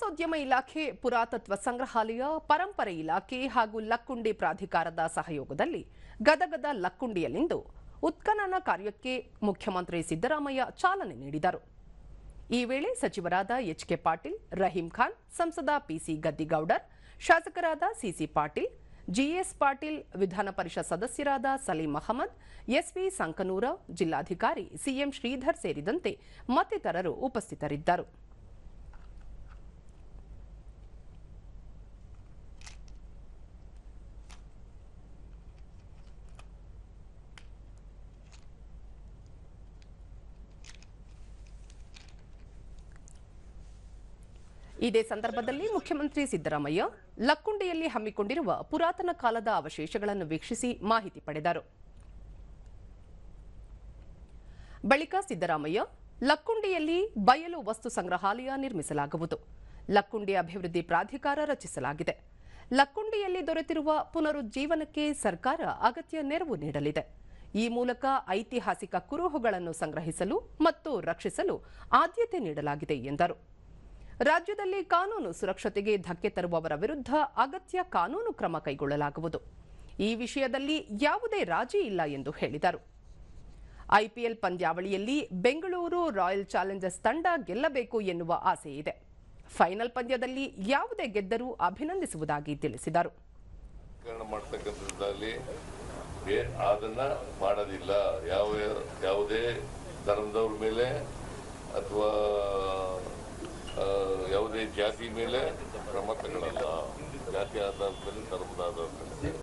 ಪ್ರವಾಸೋದ್ಯಮ ಇಲಾಖೆ, ಪುರಾತತ್ವ ಸಂಗ್ರಹಾಲಯ, ಪರಂಪರೆ ಇಲಾಖೆ ಹಾಗೂ ಲಕ್ಕುಂಡಿ ಪ್ರಾಧಿಕಾರದ ಸಹಯೋಗದಲ್ಲಿ ಗದಗದ ಲಕ್ಕುಂಡಿಯಲ್ಲಿಂದು ಉತ್ಖನನ ಕಾರ್ಯಕ್ಕೆ ಮುಖ್ಯಮಂತ್ರಿ ಸಿದ್ದರಾಮಯ್ಯ ಚಾಲನೆ ನೀಡಿದರು. ಈ ವೇಳೆ ಸಚಿವರಾದ ಎಚ್ ಕೆ ಪಾಟೀಲ್, ರಹೀಂ ಖಾನ್, ಸಂಸದ ಪಿಸಿ ಗದ್ದಿಗೌಡರ್, ಶಾಸಕರಾದ ಸಿಸಿ ಪಾಟೀಲ್ ಜಿಎಸ್ ಪಾಟೀಲ್, ವಿಧಾನ ಪರಿಷತ್ ಸದಸ್ಯರಾದ ಸಲೀಂ ಅಹಮದ್ ಎಸ್ವಿ ಸಂಕನೂರ, ಜಿಲ್ಲಾಧಿಕಾರಿ ಸಿಎಂ ಶ್ರೀಧರ್ ಸೇರಿದಂತೆ ಮತ್ತಿತರರು ಉಪಸ್ಥಿತರಿದ್ದರು. ಇದೇ ಸಂದರ್ಭದಲ್ಲಿ ಮುಖ್ಯಮಂತ್ರಿ ಸಿದ್ದರಾಮಯ್ಯ ಲಕ್ಕುಂಡಿಯಲ್ಲಿ ಹಮ್ಮಿಕೊಂಡಿರುವ ಪುರಾತನ ಕಾಲದ ಅವಶೇಷಗಳನ್ನು ವೀಕ್ಷಿಸಿ ಮಾಹಿತಿ ಪಡೆದರು. ಬಳಿಕ ಸಿದ್ದರಾಮಯ್ಯ, ಲಕ್ಕುಂಡಿಯಲ್ಲಿ ಬಯಲು ವಸ್ತು ಸಂಗ್ರಹಾಲಯ ನಿರ್ಮಿಸಲಾಗುವುದು. ಲಕ್ಕುಂಡಿ ಅಭಿವೃದ್ಧಿ ಪ್ರಾಧಿಕಾರ ರಚಿಸಲಾಗಿದೆ. ಲಕ್ಕುಂಡಿಯಲ್ಲಿ ದೊರೆತಿರುವ ಪುನರುಜ್ಜೀವನಕ್ಕೆ ಸರ್ಕಾರ ಅಗತ್ಯ ನೆರವು ನೀಡಲಿದೆ. ಈ ಮೂಲಕ ಐತಿಹಾಸಿಕ ಕುರುಹುಗಳನ್ನು ಸಂಗ್ರಹಿಸಲು ಮತ್ತು ರಕ್ಷಿಸಲು ಆದ್ಯತೆ ನೀಡಲಾಗಿದೆ ಎಂದರು. ರಾಜ್ಯದಲ್ಲಿ ಕಾನೂನು ಸುರಕ್ಷತೆಗೆ ಧಕ್ಕೆ ತರುವವರ ವಿರುದ್ಧ ಅಗತ್ಯ ಕಾನೂನು ಕ್ರಮ ಕೈಗೊಳ್ಳಲಾಗುವುದು. ಈ ವಿಷಯದಲ್ಲಿ ಯಾವುದೇ ರಾಜಿ ಇಲ್ಲ ಎಂದು ಹೇಳಿದರು. ಐಪಿಎಲ್ ಪಂದ್ಯಾವಳಿಯಲ್ಲಿ ಬೆಂಗಳೂರು ರಾಯಲ್ ಚಾಲೆಂಜರ್ಸ್ ತಂಡ ಗೆಲ್ಲಬೇಕು ಎನ್ನುವ ಆಸೆ ಇದೆ. ಫೈನಲ್ ಪಂದ್ಯದಲ್ಲಿ ಯಾವುದೇ ಗೆದ್ದರೂ ಅಭಿನಂದಿಸುವುದಾಗಿ ತಿಳಿಸಿದರು. ಅದನ್ನ ಮಾಡೋದಿಲ್ಲ. ಯಾವ, ಯಾವುದೇ ಧರ್ಮದವ್ರ ಮೇಲೆ ಅಥವಾ ಯಾವುದೇ ಜಾತಿ ಮೇಲೆ ಕ್ರಮ ತಗೊಳ್ಳಲ್ಲ. ಜಾತಿ ಆಧಾರದಲ್ಲಿ ಧರ್ಮದ ಆಧಾರದ ಮೇಲೆ